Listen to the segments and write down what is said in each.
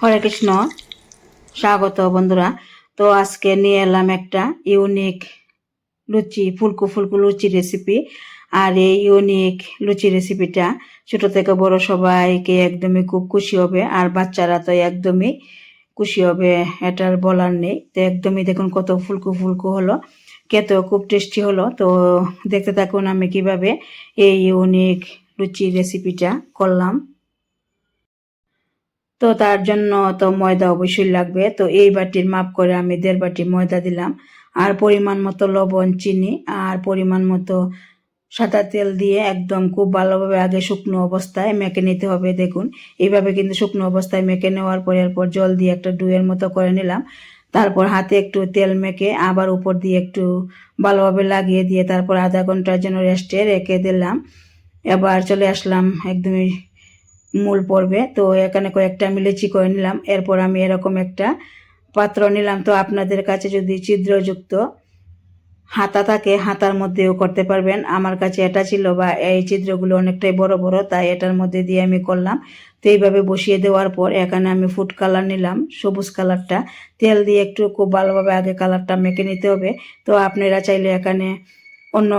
হরে কৃষ্ণ। স্বাগত বন্ধুরা। তো আজকে নিয়ে এলাম একটা ইউনিক লুচি, ফুলকু ফুলকু লুচি রেসিপি আর এই ইউনিক লুচি রেসিপিটা ছোট থেকে বড় সবাইকে একদমই খুব খুশি হবে, আর বাচ্চারা তো একদমই খুশি হবে, এটার বলার নেই। তো একদমই দেখুন কত ফুলকু ফুলকু হলো, খেতেও খুব টেস্টি হলো। তো দেখতে থাকুন আমি কীভাবে এই ইউনিক লুচি রেসিপিটা করলাম। তো তার জন্য তো ময়দা অবশ্যই লাগবে। তো এই বাটির মাপ করে আমি দেড় বাটি ময়দা দিলাম। আর পরিমাণ মতো লবণ, চিনি আর পরিমাণ মতো সাদা তেল দিয়ে একদম খুব ভালোভাবে আগে শুকনো অবস্থায় মেখে নিতে হবে। দেখুন, এইভাবে কিন্তু শুকনো অবস্থায় মেখে নেওয়ার পর এরপর জল দিয়ে একটা ডুয়ের মতো করে নিলাম। তারপর হাতে একটু তেল মেখে আবার উপর দিয়ে একটু ভালোভাবে লাগিয়ে দিয়ে তারপর আধা ঘণ্টার জন্য রেস্টে রেখে দিলাম। এবার চলে আসলাম একদমই মূল পড়বে তো এখানে কয়েকটা আমি লেচি করে নিলাম। এরপর আমি এরকম একটা পাত্র নিলাম। তো আপনাদের কাছে যদি ছিদ্রযুক্ত হাতা থাকে, হাতার মধ্যেও করতে পারবেন। আমার কাছে এটা ছিল বা এই চিত্রগুলো অনেকটাই বড় বড়, তাই এটার মধ্যে দিয়ে আমি করলাম। তো এইভাবে বসিয়ে দেওয়ার পর এখানে আমি ফুড কালার নিলাম, সবুজ কালারটা। তেল দিয়ে একটু খুব ভালোভাবে আগে কালারটা মেখে নিতে হবে। তো আপনারা চাইলে এখানে অন্য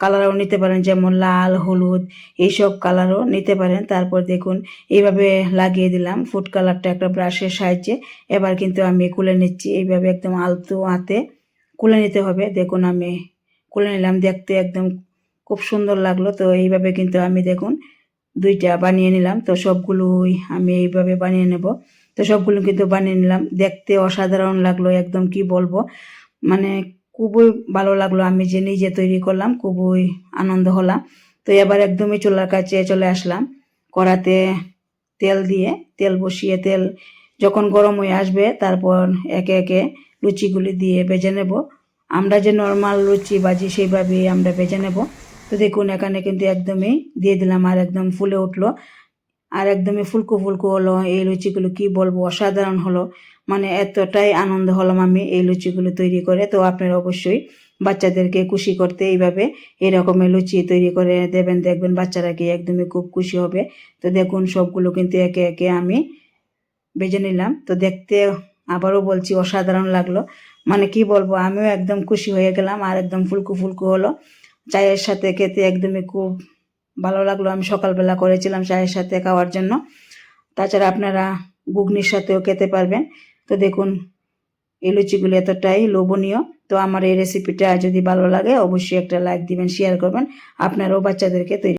কালারও নিতে পারেন, যেমন লাল, হলুদ, এইসব কালারও নিতে পারেন। তারপর দেখুন, এইভাবে লাগিয়ে দিলাম ফুড কালারটা একটা ব্রাশের সাহায্যে। এবার কিন্তু আমি কুলে নিচ্ছি, এইভাবে একদম আলতো হাতে কুলে নিতে হবে। দেখুন, আমি কুলে নিলাম, দেখতে একদম খুব সুন্দর লাগল। তো এইভাবে কিন্তু আমি দেখুন, দুইটা বানিয়ে নিলাম। তো সবগুলোই আমি এইভাবে বানিয়ে নেব। তো সবগুলো কিন্তু বানিয়ে নিলাম। দেখতে অসাধারণ লাগল, একদম কি বলব? মানে খুবই ভালো লাগল আমি যে নিজে তৈরি করলাম, খুবই আনন্দ হলাম। তো এবার একদমই চুলার কাছে চলে আসলাম, কড়াতে তেল দিয়ে, তেল বসিয়ে তেল যখন গরম হয়ে আসবে তারপর একে একে লুচিগুলি দিয়ে ভেজে নেব। আমরা যে নর্মাল লুচি বাজি সেইভাবেই আমরা ভেজে নেব। তো দেখুন এখানে কিন্তু একদমই দিয়ে দিলাম আর একদম ফুলে উঠল। আর একদমই ফুলকো ফুলকো হলো, এই লুচিগুলো কি বলব, অসাধারণ হলো। মানে এতটাই আনন্দ হলাম আমি এই লুচিগুলো তৈরি করে। তো আপনারা অবশ্যই বাচ্চাদেরকে খুশি করতে এইভাবে এরকমের লুচি তৈরি করে দেবেন। দেখবেন বাচ্চারা কি একদমই খুব খুশি হবে। তো দেখুন, সবগুলো কিন্তু একে একে আমি বেজে নিলাম। তো দেখতে আবারও বলছি, অসাধারণ লাগল। মানে কি বলব, আমিও একদম খুশি হয়ে গেলাম। আর একদম ফুলকু ফুলকু হলো। চায়ের সাথে খেতে একদমই খুব ভালো লাগল। আমি সকালবেলা করেছিলাম চায়ের সাথে খাওয়ার জন্য। তাছাড়া আপনারা ঘুগনির সাথেও খেতে পারবেন। তো দেখুন, এই লুচিগুলি এতটাই লোভনীয়। তো আমার এই রেসিপিটা যদি ভালো লাগে, অবশ্যই একটা লাইক দিবেন শেয়ার করবেন। আপনারাও বাচ্চাদেরকে তৈরি